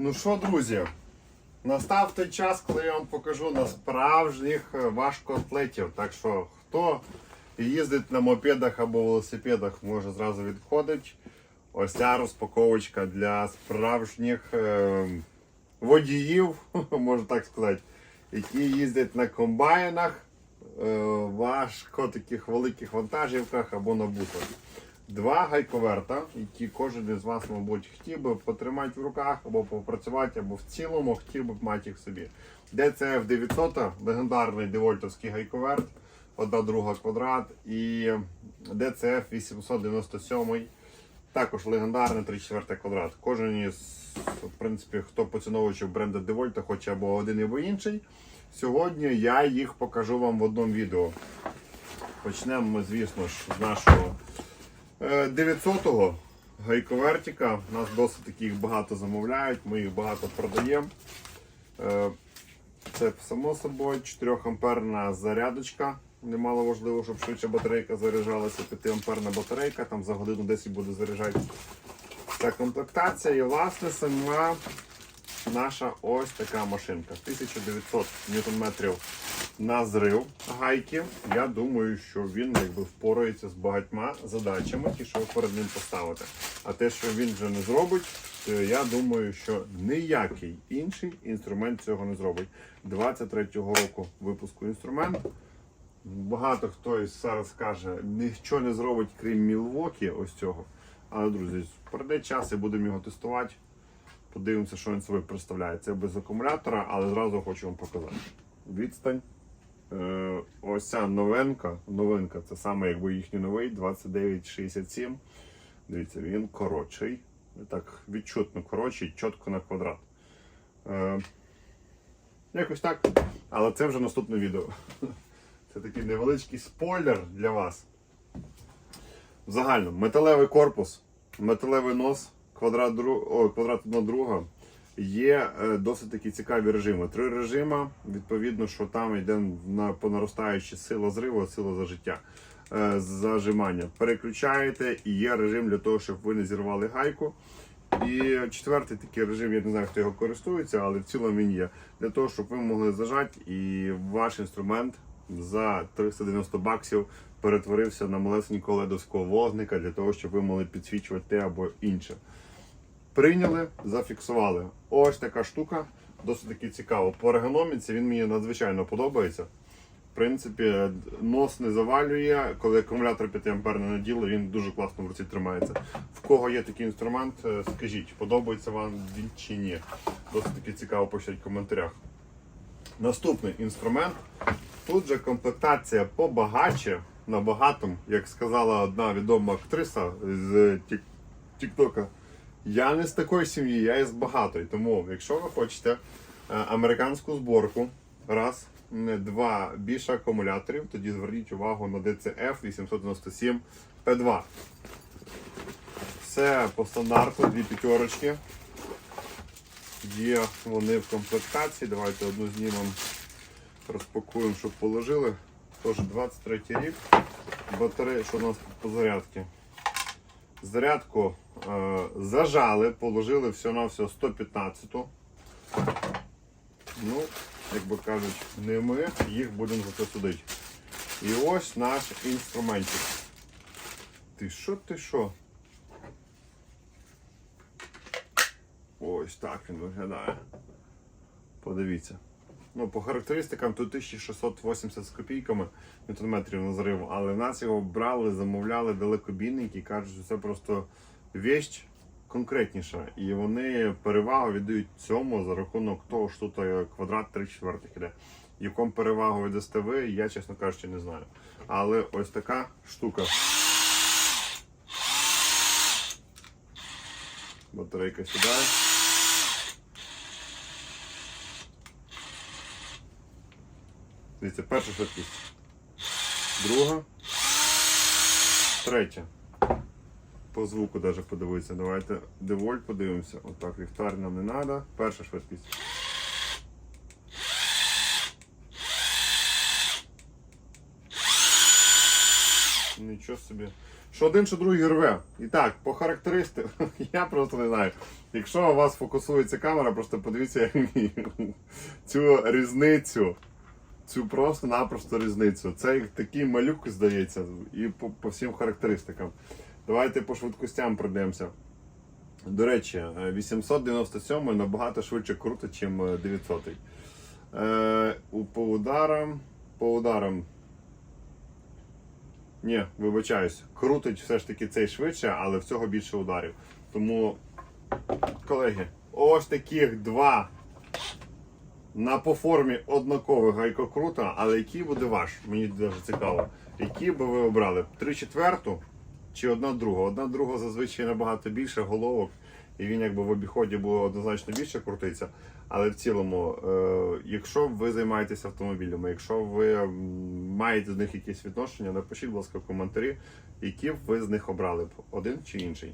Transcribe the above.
Ну що, друзі, настав той час, коли я вам покажу на справжніх е, важкоатлетів. Так що, хто їздить на мопедах або велосипедах, може зразу відходить. Ось ця розпаковочка для справжніх е, водіїв, можна так сказати, які їздять на комбайнах, е, важко таких великих вантажівках або на бусах. Два гайковерта, які кожен із вас, мабуть, хотів би потримати в руках або попрацювати, або в цілому хотів би мати їх собі. DCF 900, легендарний девольтовський гайковерт, одна друга квадрат, і DCF 897, також легендарний 34 квадрат. Кожен із, в принципі, хто поціновувачів бренду Девольта, хоче або один або інший. Сьогодні я їх покажу вам в одному відео. Почнемо ми, звісно ж, з нашого 900-го гайковертика. У нас досить таких багато замовляють, ми їх багато продаємо. Е, Це само собою 4 амперна зарядочка. Немало важливо, щоб швидше батарейка заряджалася. 5 амперна батарейка, там за годину 10 буде заряджати. Ця комплектація і власне сама наша ось така машинка. 1900 ньютон-метрів на зрив гайки. Я думаю, що він якби впорається з багатьма задачами, ті, що ви перед ним поставите. А те, що він вже не зробить, то я думаю, що ніякий інший інструмент цього не зробить. 23-го року випуску інструмент. Багато хто зараз каже, нічого не зробить, крім Мілвокі, ось цього. Але, друзі, пройде час і будемо його тестувати. Подивимося, що він собою представляє. Це без акумулятора, але зразу хочу вам показати. Відстань. Е, ось ця новинка. Новинка це саме якби їхній новий 2967. Дивіться, він коротший. Так відчутно коротший, чітко на квадрат. Е, якось так. Але це вже наступне відео. Це такий невеличкий спойлер для вас. В загальному металевий корпус, металевий нос, квадрат, дру... О, квадрат одна друга. Є е, досить такі цікаві режими. Три режими. Відповідно, що там йде на по наростаючій сила зриву, сила за життя. Е, зажимання. Переключаєте і є режим для того, щоб ви не зірвали гайку. І четвертий такий режим, я не знаю, хто його користується, але в цілому він є. Для того, щоб ви могли зажати і ваш інструмент за 390 баксів перетворився на малесенького ледовського вогника для того, щоб ви могли підсвічувати те або інше. Прийняли, зафіксували. Ось така штука, досить таки цікаво. По ергономіці він мені надзвичайно подобається. В принципі, нос не завалює, коли акумулятор 5 ампер не наділи, він дуже класно в руці тримається. В кого є такий інструмент, е, скажіть, подобається вам він чи ні. Досить таки цікаво пишіть в коментарях. Наступний інструмент. Тут же комплектація побагаче, набагато, як сказала одна відома актриса з Тік- Тіктока. Я не з такої сім'ї, я із багатої. Тому, якщо ви хочете е, американську зборку, раз, два, більше акумуляторів, тоді зверніть увагу на DCF 897 P2. Все по стандарту, дві п'ятерочки. Є вони в комплектації. Давайте одну знімемо, розпакуємо, щоб положили. Тож 23 рік. Батарея, що у нас тут по зарядці? Зарядку е, зажали, положили все на все 115-ту. Ну, як би кажуть, не ми, їх будемо за це судити. І ось наш інструментик. Ти що, ти що? Ось так він виглядає. Подивіться. Ну, по характеристикам тут 1680 з копійками ньютон-метрів на зрив, але в нас його брали, замовляли далекобійники і кажуть, що це просто вещь конкретніша. І вони перевагу віддають цьому за рахунок того, що тут е, квадрат 3 четвертих іде. Якому перевагу віддасте ви, я, чесно кажучи, не знаю. Але ось така штука. Батарейка сідає. Дивіться, перша швидкість. Друга. Третя. По звуку навіть подивитися. Давайте девольт подивимося. Отак, ліхтар нам не треба. Перша швидкість. Нічого собі. що один, що другий рве. І так, по характеристиках, я просто не знаю. Якщо у вас фокусується камера, просто подивіться цю різницю. Цю просто-напросто різницю. Це такий малюк, здається, і по, по всім характеристикам. Давайте по швидкостям пройдемося. До речі, е, 897 набагато швидше круто, ніж 900. Е, у- по ударам. По ударам. Ні, вибачаюсь, крутить все ж таки цей швидше, але в цього більше ударів. Тому, колеги, ось таких два на по формі однакових гайкокрута, але який буде ваш? Мені дуже цікаво. Який би ви обрали? Три четверту чи одна друга? Одна друга зазвичай набагато більше головок, і він якби в обіході буде однозначно більше крутиться. Але в цілому, е, якщо ви займаєтеся автомобілями, якщо ви маєте до них якісь відношення, напишіть, будь ласка, в коментарі, які б ви з них обрали б один чи інший.